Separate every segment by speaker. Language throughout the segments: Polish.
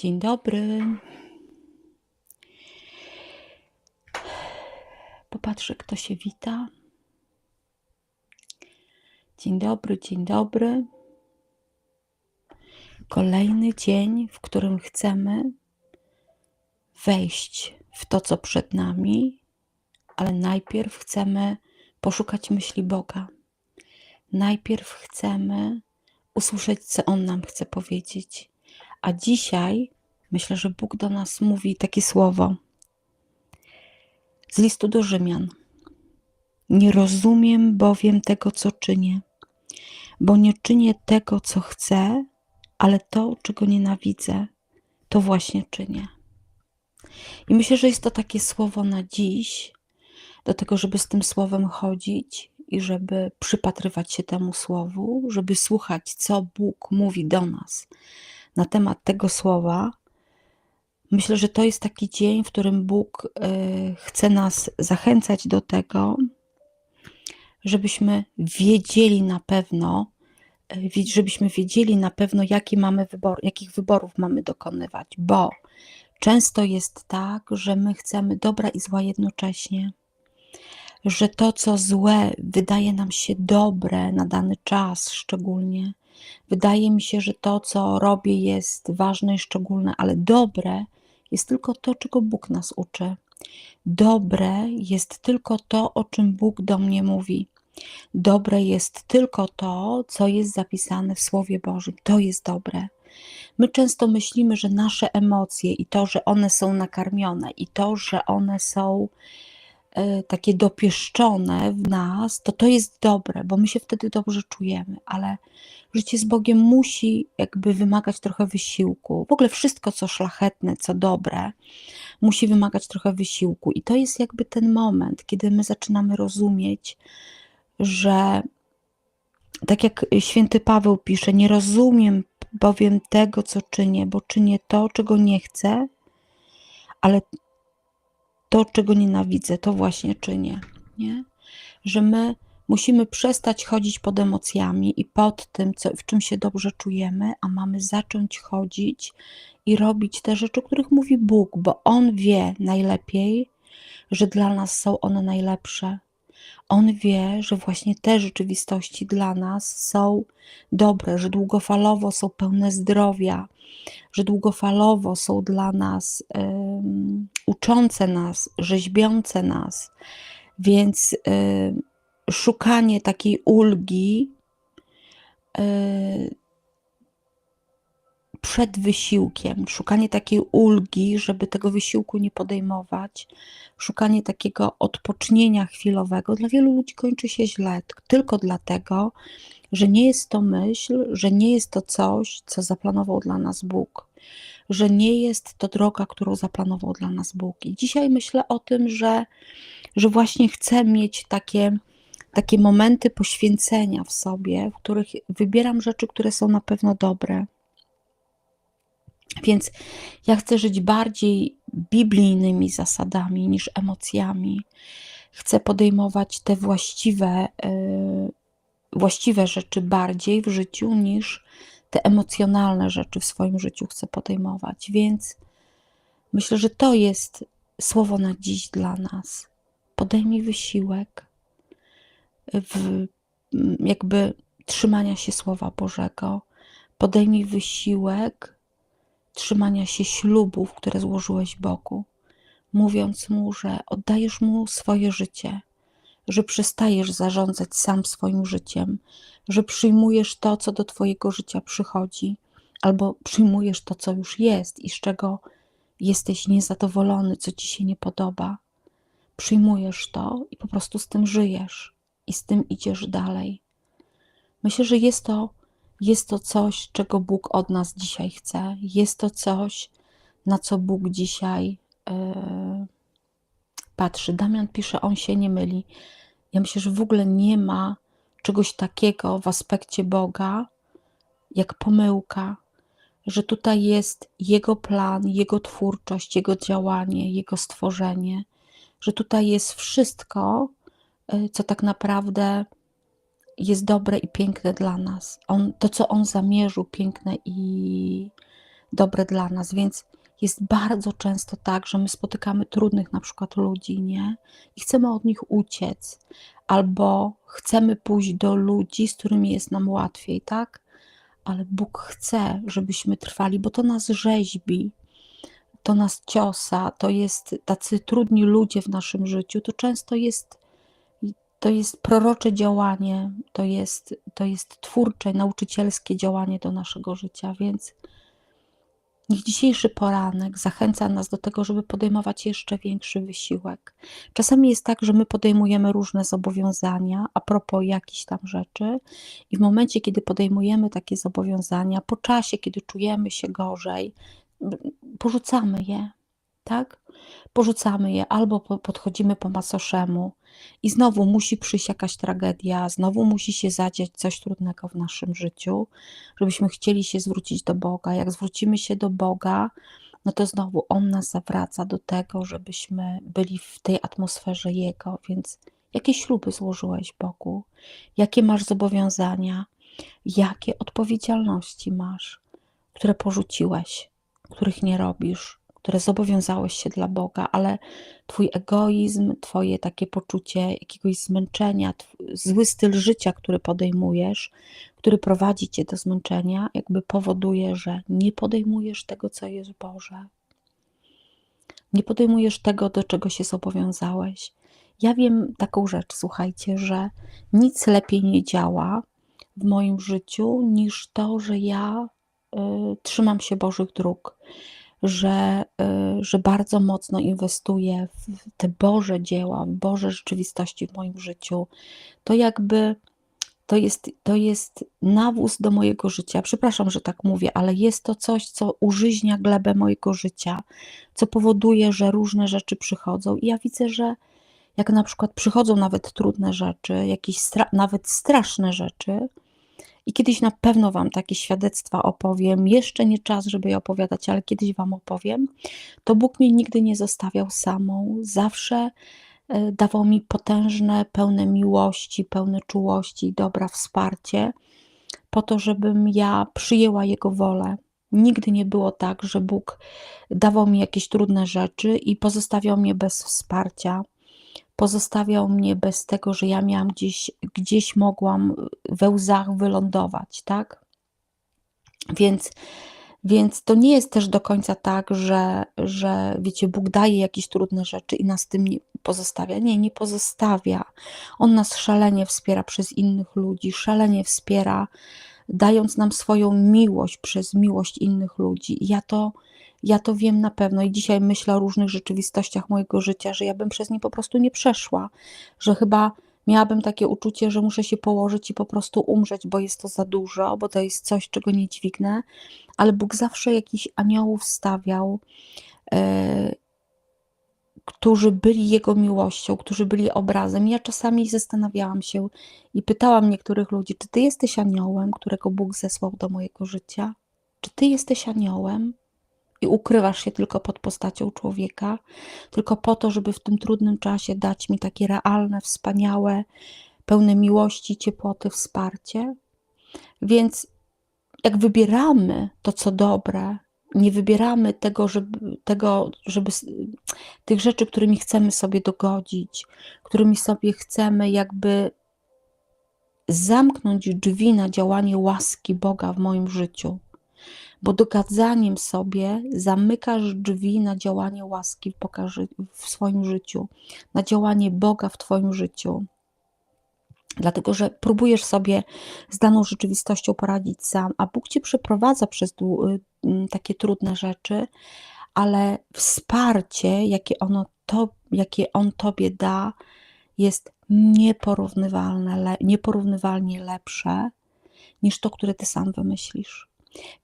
Speaker 1: Dzień dobry. Popatrzę, kto się wita. Dzień dobry, dzień dobry. Kolejny dzień, w którym chcemy wejść w to, co przed nami, ale najpierw chcemy poszukać myśli Boga. Najpierw chcemy usłyszeć, co On nam chce powiedzieć. A dzisiaj myślę, że Bóg do nas mówi takie słowo z listu do Rzymian. Nie rozumiem bowiem tego, co czynię, bo nie czynię tego, co chcę, ale to, czego nienawidzę, to właśnie czynię. I myślę, że jest to takie słowo na dziś, do tego, żeby z tym słowem chodzić i żeby przypatrywać się temu słowu, żeby słuchać, co Bóg mówi do nas na temat tego słowa. Myślę, że to jest taki dzień, w którym Bóg y, chce nas zachęcać do tego, żebyśmy wiedzieli na pewno, y, żebyśmy wiedzieli na pewno, mamy wybor, jakich wyborów mamy dokonywać, bo często jest tak, że my chcemy dobra i zła jednocześnie, że to, co złe, wydaje nam się dobre na dany czas, szczególnie. Wydaje mi się, że to, co robię, jest ważne i szczególne, ale dobre jest tylko to, czego Bóg nas uczy. Dobre jest tylko to, o czym Bóg do mnie mówi. Dobre jest tylko to, co jest zapisane w Słowie Bożym. To jest dobre. My często myślimy, że nasze emocje i to, że one są nakarmione, i to, że one są takie dopieszczone w nas, to to jest dobre, bo my się wtedy dobrze czujemy, ale życie z Bogiem musi jakby wymagać trochę wysiłku. W ogóle wszystko, co szlachetne, co dobre, musi wymagać trochę wysiłku. I to jest jakby ten moment, kiedy my zaczynamy rozumieć, że tak jak święty Paweł pisze, nie rozumiem bowiem tego, co czynię, bo czynię to, czego nie chcę, ale to, czego nienawidzę, to właśnie czynię. Nie? Że my musimy przestać chodzić pod emocjami i pod tym, co, w czym się dobrze czujemy, a mamy zacząć chodzić i robić te rzeczy, o których mówi Bóg, bo On wie najlepiej, że dla nas są one najlepsze. On wie, że właśnie te rzeczywistości dla nas są dobre, że długofalowo są pełne zdrowia, że długofalowo są dla nas um, uczące nas, rzeźbiące nas. Więc um, szukanie takiej ulgi y, przed wysiłkiem, szukanie takiej ulgi, żeby tego wysiłku nie podejmować, szukanie takiego odpocznienia chwilowego, dla wielu ludzi kończy się źle, tylko dlatego, że nie jest to myśl, że nie jest to coś, co zaplanował dla nas Bóg, że nie jest to droga, którą zaplanował dla nas Bóg. I dzisiaj myślę o tym, że, że właśnie chcę mieć takie takie momenty poświęcenia w sobie, w których wybieram rzeczy, które są na pewno dobre. Więc ja chcę żyć bardziej biblijnymi zasadami niż emocjami. Chcę podejmować te właściwe, yy, właściwe rzeczy bardziej w życiu niż te emocjonalne rzeczy w swoim życiu chcę podejmować. Więc myślę, że to jest słowo na dziś dla nas. Podejmij wysiłek, w jakby trzymania się Słowa Bożego. Podejmij wysiłek trzymania się ślubów, które złożyłeś Bogu, mówiąc Mu, że oddajesz Mu swoje życie, że przestajesz zarządzać sam swoim życiem, że przyjmujesz to, co do Twojego życia przychodzi, albo przyjmujesz to, co już jest i z czego jesteś niezadowolony, co Ci się nie podoba. Przyjmujesz to i po prostu z tym żyjesz i z tym idziesz dalej. Myślę, że jest to, jest to coś, czego Bóg od nas dzisiaj chce. Jest to coś, na co Bóg dzisiaj yy, patrzy. Damian pisze, on się nie myli. Ja myślę, że w ogóle nie ma czegoś takiego w aspekcie Boga, jak pomyłka, że tutaj jest Jego plan, Jego twórczość, Jego działanie, Jego stworzenie, że tutaj jest wszystko, Y, co tak naprawdę jest dobre i piękne dla nas. On, to, co On zamierzył, piękne i dobre dla nas, więc jest bardzo często tak, że my spotykamy trudnych na przykład ludzi, nie? I chcemy od nich uciec, albo chcemy pójść do ludzi, z którymi jest nam łatwiej, tak? Ale Bóg chce, żebyśmy trwali, bo to nas rzeźbi, to nas ciosa, to jest tacy trudni ludzie w naszym życiu, to często jest to jest prorocze działanie, to jest, to jest twórcze, nauczycielskie działanie do naszego życia, więc niech dzisiejszy poranek zachęca nas do tego, żeby podejmować jeszcze większy wysiłek. Czasami jest tak, że my podejmujemy różne zobowiązania a propos jakichś tam rzeczy, i w momencie, kiedy podejmujemy takie zobowiązania, po czasie, kiedy czujemy się gorzej, porzucamy je, tak? Porzucamy je albo po- podchodzimy po macoszemu i znowu musi przyjść jakaś tragedia, znowu musi się zadziać coś trudnego w naszym życiu, żebyśmy chcieli się zwrócić do Boga. Jak zwrócimy się do Boga, no to znowu On nas zawraca do tego, żebyśmy byli w tej atmosferze Jego. Więc jakie śluby złożyłeś Bogu? Jakie masz zobowiązania? Jakie odpowiedzialności masz, które porzuciłeś, których nie robisz, które zobowiązałeś się dla Boga, ale Twój egoizm, Twoje takie poczucie jakiegoś zmęczenia, zły styl życia, który podejmujesz, który prowadzi Cię do zmęczenia, jakby powoduje, że nie podejmujesz tego, co jest Boże. Nie podejmujesz tego, do czego się zobowiązałeś. Ja wiem taką rzecz, słuchajcie, że nic lepiej nie działa w moim życiu niż to, że ja y, trzymam się Bożych dróg, że, y, że bardzo mocno inwestuję w te Boże dzieła, w Boże rzeczywistości w moim życiu. To jakby to jest, to jest nawóz do mojego życia. Przepraszam, że tak mówię, ale jest to coś, co użyźnia glebę mojego życia, co powoduje, że różne rzeczy przychodzą. I ja widzę, że jak na przykład przychodzą nawet trudne rzeczy, jakieś stra- nawet straszne rzeczy, i kiedyś na pewno Wam takie świadectwa opowiem. Jeszcze nie czas, żeby je opowiadać, ale kiedyś Wam opowiem. To Bóg mnie nigdy nie zostawiał samą. Zawsze e, dawał mi potężne, pełne miłości, pełne czułości i dobra wsparcie, po to, żebym ja przyjęła Jego wolę. Nigdy nie było tak, że Bóg dawał mi jakieś trudne rzeczy i pozostawiał mnie bez wsparcia. Pozostawiał mnie bez tego, że ja miałam gdzieś, gdzieś mogłam we łzach wylądować, tak? Więc, więc to nie jest też do końca tak, że, że wiecie, Bóg daje jakieś trudne rzeczy i nas tym nie pozostawia. Nie, nie pozostawia. On nas szalenie wspiera przez innych ludzi, szalenie wspiera, dając nam swoją miłość przez miłość innych ludzi. I ja to, ja to wiem na pewno i dzisiaj myślę o różnych rzeczywistościach mojego życia, że ja bym przez nie po prostu nie przeszła, że chyba miałabym takie uczucie, że muszę się położyć i po prostu umrzeć, bo jest to za dużo, bo to jest coś, czego nie dźwignę, ale Bóg zawsze jakichś aniołów stawiał, e, którzy byli Jego miłością, którzy byli obrazem. Ja czasami zastanawiałam się i pytałam niektórych ludzi, czy Ty jesteś aniołem, którego Bóg zesłał do mojego życia? Czy Ty jesteś aniołem? I ukrywasz się tylko pod postacią człowieka, tylko po to, żeby w tym trudnym czasie dać mi takie realne, wspaniałe, pełne miłości, ciepłoty, wsparcie. Więc jak wybieramy to, co dobre, nie wybieramy tego, żeby, tego, żeby tych rzeczy, którymi chcemy sobie dogodzić, którymi sobie chcemy jakby zamknąć drzwi na działanie łaski Boga w moim życiu bo dogadzaniem sobie zamykasz drzwi na działanie łaski w, swoim życiu, na działanie Boga w Twoim życiu. Dlatego, że próbujesz sobie z daną rzeczywistością poradzić sam, a Bóg Cię przeprowadza przez y, takie trudne rzeczy, ale wsparcie, jakie, ono to, jakie On Tobie da, jest nieporównywalne, le, nieporównywalnie lepsze niż to, które Ty sam wymyślisz.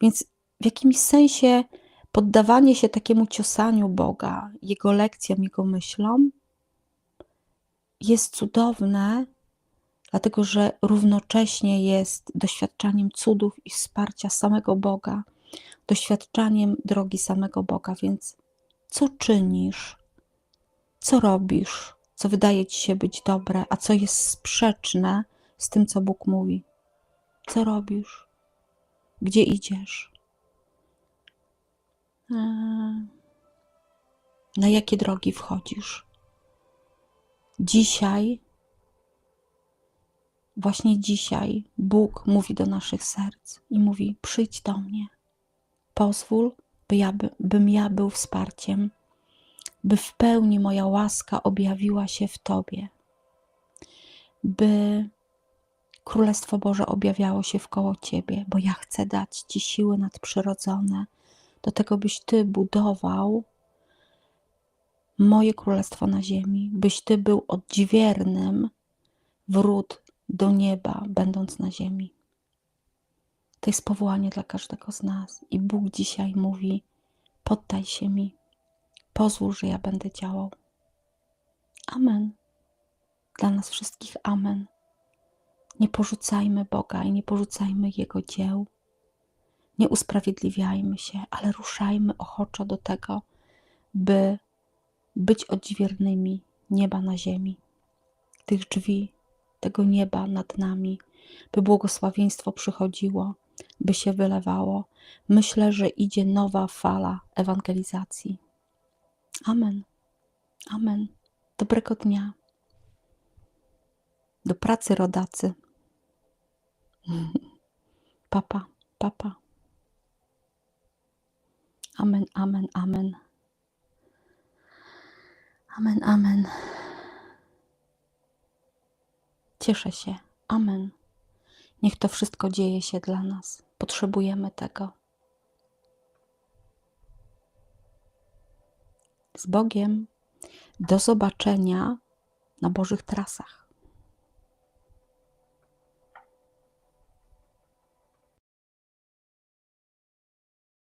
Speaker 1: Więc w jakimś sensie poddawanie się takiemu ciosaniu Boga, Jego lekcjom, Jego myślom jest cudowne, dlatego że równocześnie jest doświadczaniem cudów i wsparcia samego Boga, doświadczaniem drogi samego Boga. Więc co czynisz, co robisz, co wydaje ci się być dobre, a co jest sprzeczne z tym, co Bóg mówi? Co robisz? Gdzie idziesz? Na jakie drogi wchodzisz? Dzisiaj, właśnie dzisiaj, Bóg mówi do naszych serc i mówi: Przyjdź do mnie. Pozwól, by ja, by, bym ja był wsparciem, by w pełni moja łaska objawiła się w Tobie, by Królestwo Boże objawiało się wkoło Ciebie, bo ja chcę dać Ci siły nadprzyrodzone do tego, byś Ty budował moje królestwo na ziemi, byś Ty był odźwiernym wrót do nieba, będąc na ziemi. To jest powołanie dla każdego z nas. I Bóg dzisiaj mówi: poddaj się mi, pozwól, że ja będę działał. Amen. Dla nas wszystkich Amen. Nie porzucajmy Boga i nie porzucajmy Jego dzieł. Nie usprawiedliwiajmy się, ale ruszajmy ochoczo do tego, by być odźwiernymi nieba na ziemi, tych drzwi, tego nieba nad nami, by błogosławieństwo przychodziło, by się wylewało. Myślę, że idzie nowa fala ewangelizacji. Amen. Amen. Dobrego dnia. Do pracy, rodacy. Papa, papa. Amen, amen, amen. Amen, amen. Cieszę się. Amen. Niech to wszystko dzieje się dla nas. Potrzebujemy tego. Z Bogiem. Do zobaczenia na Bożych trasach.